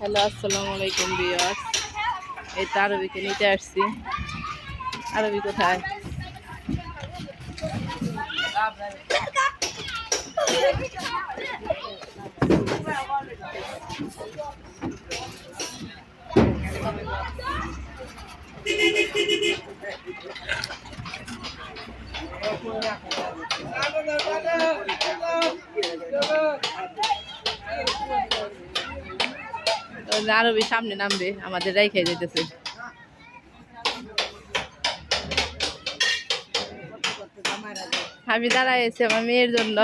Hello আসসালামু আলাইকুম বিয়ার্স এই তো আরবিকে নিতে আসছি। আরবি কোথায়? আরবি সামনে নামবে, আমাদের রাইখাই যেতেছে আমি দাঁড়াই আছি আমার মেয়ের জন্য,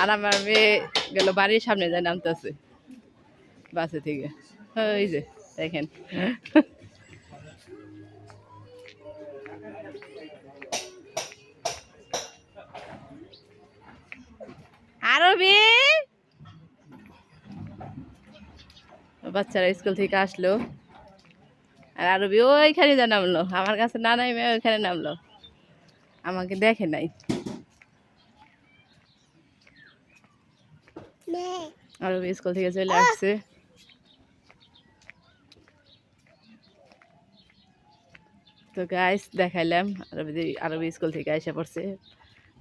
আর আমার মেয়ে গেল বাড়ির সামনে যায় নামতেছে, বাসে থেকে। ওই যে, দেখেন। বাচ্চারা স্কুল থেকে আসলো। আর আরবি ওইখানে যা নামলো। আমার কাছে না নাই মেয়ে ওইখানে নামলো। আমাকে দেখে নাই। আরবি স্কুল থেকে চলে আসছে। তো গাইস দেখাইলাম। আরবি আরবি স্কুল থেকে এসে পড়ছে।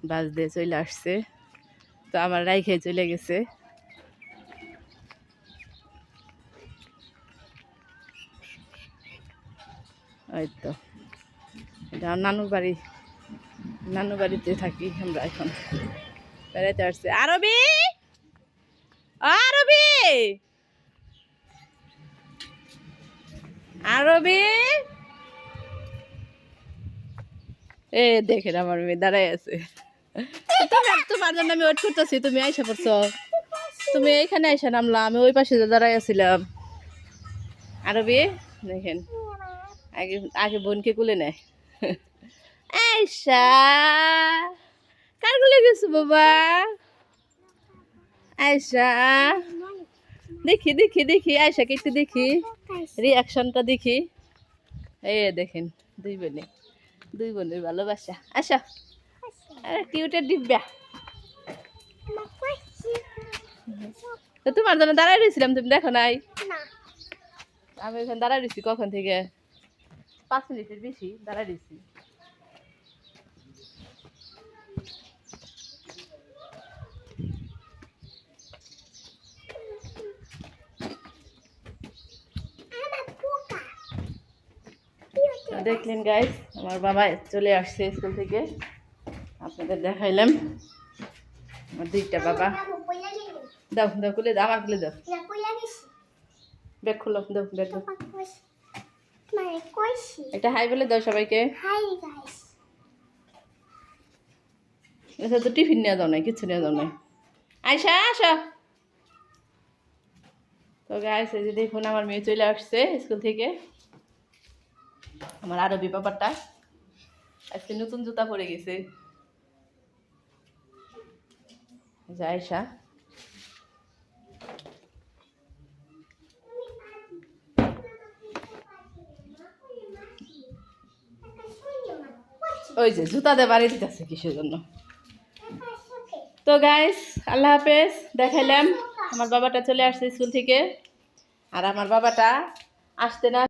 বাস দিয়ে চলে আসছে। তো আমার রাইখে চলে গেছে। ওই তো। নানুর বাড়ি। নানুর বাড়িতে থাকি আমরা এখন। বেড়াইতে আসছে। আরবি! আরবি! আরবি! এ, দেখেন আমার মেয়ে দাঁড়াই আছে। তোমার জন্য আমি ওয়েট করতেছি। তুমি আইসা পড়ছো। তুমি এইখানে আইসা নামলা। আমি ওই পাশে দাঁড়াই আছিলাম। আরবি, দেখেন। আগে আগে বোনকে কুলে নেয়। আয়সা কার কুলে গেছো বাবা? আয়সা দেখি দেখি দেখি আয়সাকে একটু দেখি। রিয়াকশনটা দেখি। এই দেখেন দুই বোনে দুই বোনের ভালোবাসা। আসা। আরে কিউটের ডিব্বা তো তোমার জন্য দাঁড়াই রয়েছিলাম তুমি দেখো নাই? আমি এখানে দাঁড়াই রয়েছি কখন থেকে? পাঁচ মিনিটের বেশি দাঁড়াই রয়েছি। দেখলেন গাইস আমার বাবা চলে আসছে স্কুল থেকে। আপনাদের দেখাইলাম। আমার দুইটা বাবা। দাও দাও খুলে দাও আমার খুলে দাও। ব্যাগ খুলো দাও ব্যাগ দাও। একটা হাই বলে দাও সবাইকে। এটা তো টিফিন নেওয়া দাও নাই কিছু নেওয়া দাও নাই। আয়সা আসো। তো গাইস এই যে দেখুন আমার মেয়ে চলে আসছে স্কুল থেকে। আমার আরবি ব্যাপারটা আজকে নতুন জুতা পরে গেছে। আয়সা ওই যে জুতাতে বাড়ি দিতেছে কিসের জন্য? তো গাইস আল্লাহ হাফেজ, দেখাইলাম। আমার বাবাটা চলে আসছে স্কুল থেকে। আর আমার বাবাটা আসতে না